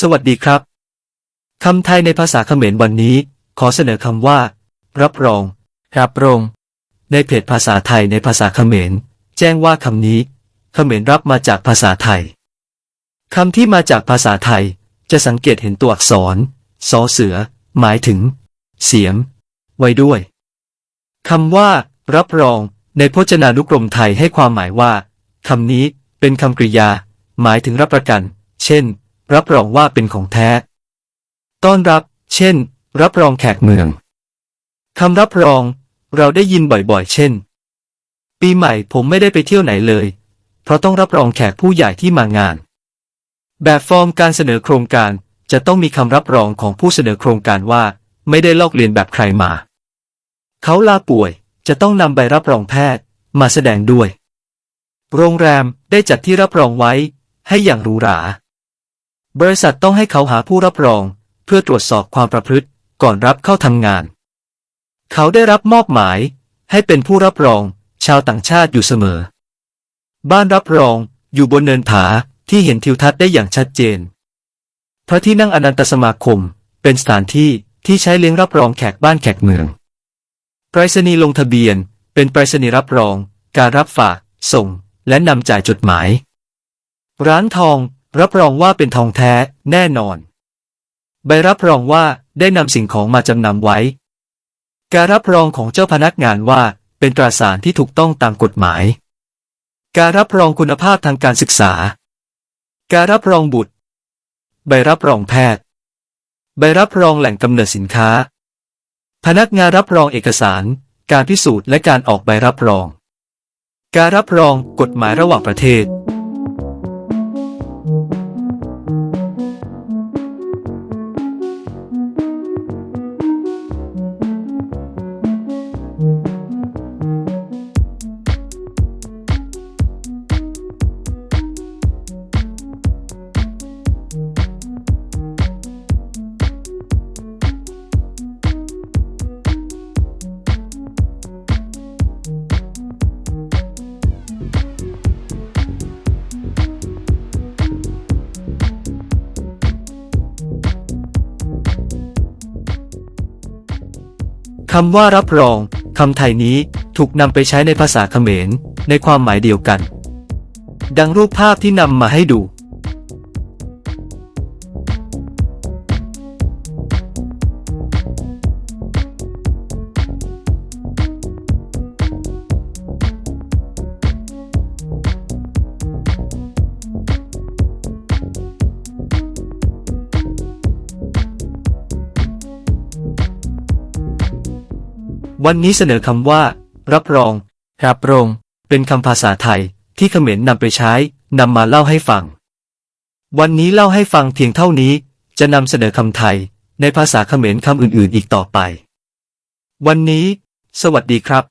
สวัสดีครับ คำไทยในภาษาเขมรวันนี้ ขอเสนอคำว่า รับรอง รับรอง ในเพจภาษาไทยในภาษาเขมร แจ้งว่าคำนี้ เขมรรับมาจากภาษาไทย คำที่มาจากภาษาไทย จะสังเกตเห็นตัวอักษรสอเสือ หมายถึง เสียมไว้ด้วยคำว่า รับรอง ในพจนานุกรมไทยให้ความหมายว่าคำนี้เป็นคำกริยา หมายถึงรับประกัน เช่น รับรองว่าเป็นของแท้ ต้อนรับ เช่น รับรองแขกเมืองคำรับรอง เราได้ยินบ่อยๆ เช่น ปีใหม่ผมไม่ได้ไปเที่ยวไหนเลย เพราะต้องรับรองแขกผู้ใหญ่ที่มางาน แบบฟอร์มการเสนอโครงการจะต้องมีคำรับรองของผู้เสนอโครงการว่า ไม่ได้ลอกเลียนแบบใครมา เขาลาป่วยจะต้องนำใบรับรองแพทย์มาแสดงด้วย โรงแรมได้จัดที่รับรองไว้ให้อย่างหรูหรา บริษัทต้องให้เขาหาผู้รับรอง เพื่อตรวจสอบความประพฤติก่อนรับเข้าทำงาน เขาได้รับมอบหมาย ให้เป็นผู้รับรอง ชาวต่างชาติอยู่เสมอ บ้านรับรองอยู่บนเนินผาที่เห็นทิวทัศน์ได้อย่างชัดเจน พระที่นั่งอนันตสมาคม เป็นสถานที่ที่ใช้เลี้ยงรับรองแขกบ้านแขกเมืองไปรษณีย์ลงทะเบียน เป็นไปรษณีย์รับรอง การรับฝาก ส่ง และนำจ่ายจดหมาย ร้านทอง รับรองว่าเป็นทองแท้แน่นอน ใบรับรองว่าได้นำสิ่งของมาจำนำไว้ การรับรองของเจ้าพนักงานว่าเป็นตราสารที่ถูกต้องตามกฎหมาย การรับรองคุณภาพทางการศึกษา การรับรองบุตร ใบรับรองแพทย์ ใบรับรองแหล่งกำเนิดสินค้า พนักงานรับรองเอกสาร การพิสูจน์และการออกใบรับรอง การรับรองกฎหมายระหว่างประเทศ คำว่ารับรอง คำไทยนี้ถูกนำไปใช้ในภาษาเขมร ในความหมายเดียวกัน ดังรูปภาพที่นำมาให้ดู วันนี้เสนอคำว่า รับรอง รับรอง เป็นคำภาษาไทย ที่เขมรนำไปใช้นำมาเล่าให้ฟัง วันนี้เล่าให้ฟังเพียงเท่านี้ จะนำเสนอคำไทย ในภาษาเขมรคำอื่นๆ อีกต่อไป วันนี้ สวัสดีครับ